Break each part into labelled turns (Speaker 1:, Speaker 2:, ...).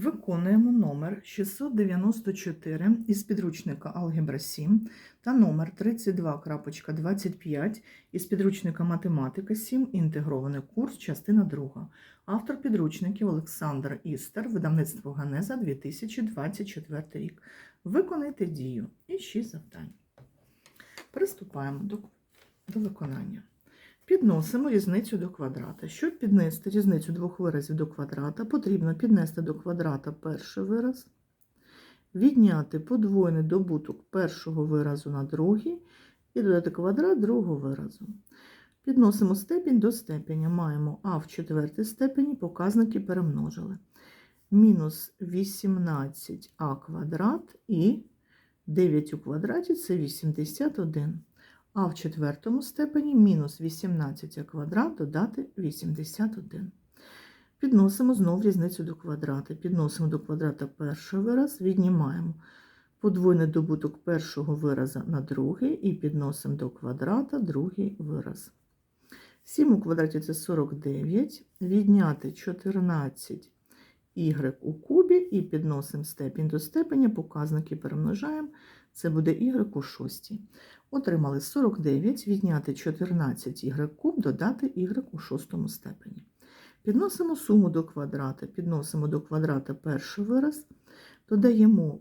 Speaker 1: Виконуємо номер 694 із підручника Алгебра 7 та номер 32.25 із підручника Математика 7. Інтегрований курс, частина 2. Автор підручників Олександр Істер, видавництво Ганеза 2024 рік. Виконайте дію і 6 завдань. Приступаємо до, до виконання. Підносимо різницю до квадрата. Щоб піднести різницю двох виразів до квадрата, потрібно піднести до квадрата перший вираз, відняти подвоєний добуток першого виразу на другий і додати квадрат другого виразу. Підносимо степінь до степеня. Маємо а в четвертій степені, показники перемножили. Мінус 18а квадрат і 9 у квадраті це 81 а в четвертому степені мінус 18 квадрат додати 81. Підносимо знову різницю до квадрата. Підносимо до квадрата перший вираз, віднімаємо подвойний добуток першого вираза на другий і підносимо до квадрата другий вираз. 7 у квадраті це 49, відняти 14 y у кубі і підносимо степінь до степеня, показники перемножаємо, це буде y у шостій. Отримали 49, відняти 14 y куб, додати y у шостому степені. Підносимо суму до квадрата, підносимо до квадрата перший вираз, додаємо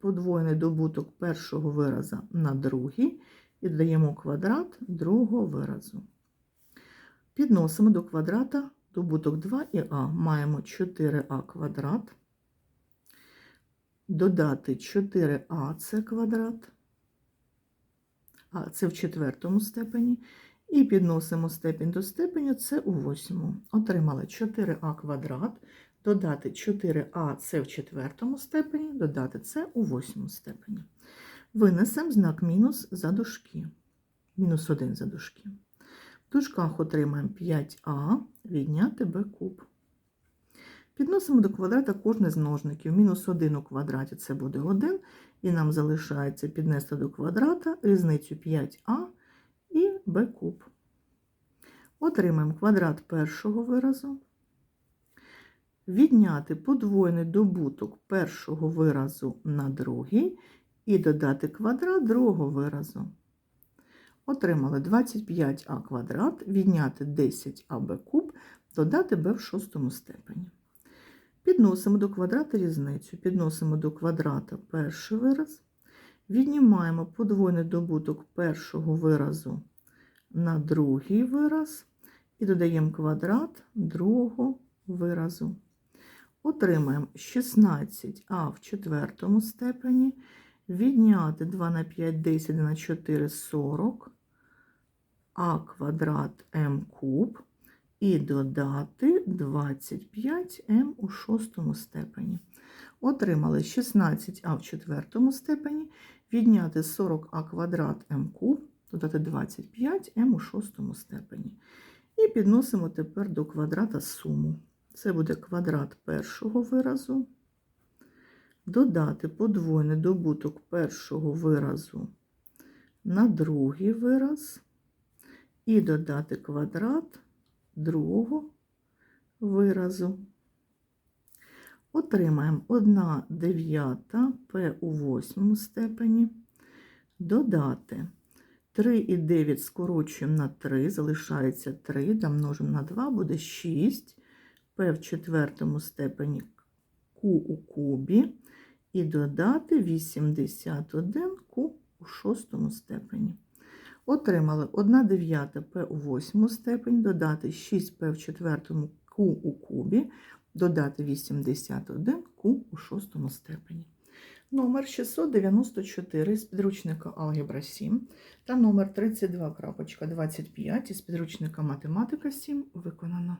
Speaker 1: подвоєний добуток першого вираза на другий і додаємо квадрат другого виразу. Підносимо до квадрата добуток 2 і а. Маємо 4а квадрат, додати 4а це квадрат а це в четвертому степені. І підносимо степінь до степеня, це у восьмому. Отримали 4а квадрат, додати 4а це в четвертому степені, додати це у восьмому степені. Винесемо знак мінус за дужки. Мінус 1 за дужки. В дужках отримаємо 5а, відняти b куб. Підносимо до квадрата кожний з множників. Мінус 1 у квадраті це буде 1, і нам залишається піднести до квадрата різницю 5а і b куб. Отримаємо квадрат першого виразу, відняти подвоєний добуток першого виразу на другий і додати квадрат другого виразу. Отримали 25а квадрат, відняти 10аб куб, додати b в шостому степені. Підносимо до квадрата різницю, підносимо до квадрата перший вираз, віднімаємо подвойний добуток першого виразу на другий вираз і додаємо квадрат другого виразу. Отримаємо 16а в четвертому степені, відняти 2 на 5, 10 на 4 40, а квадрат м куб і додати 25m у шостому степені. Отримали 16а в четвертому степені, відняти 40а квадрат м куб, додати 25m у шостому степені. І підносимо тепер до квадрата суму. Це буде квадрат першого виразу, додати подвойний добуток першого виразу на другий вираз, і додати квадрат другого виразу. Отримаємо 1 дев'ята П у восьмому степені, додати 3 і 9 скорочуємо на 3, залишається 3, домножимо на 2, буде 6, П в четвертому степені Q у кубі, і додати 81 Q у шостому степені. Отримали 1 дев'ята П у восьму степень, додати 6П в четвертому Q у кубі, додати 81 Q у шостому степені. Номер 694 з підручника Алгебра 7 та номер 32.25 із підручника Математика 7 виконано.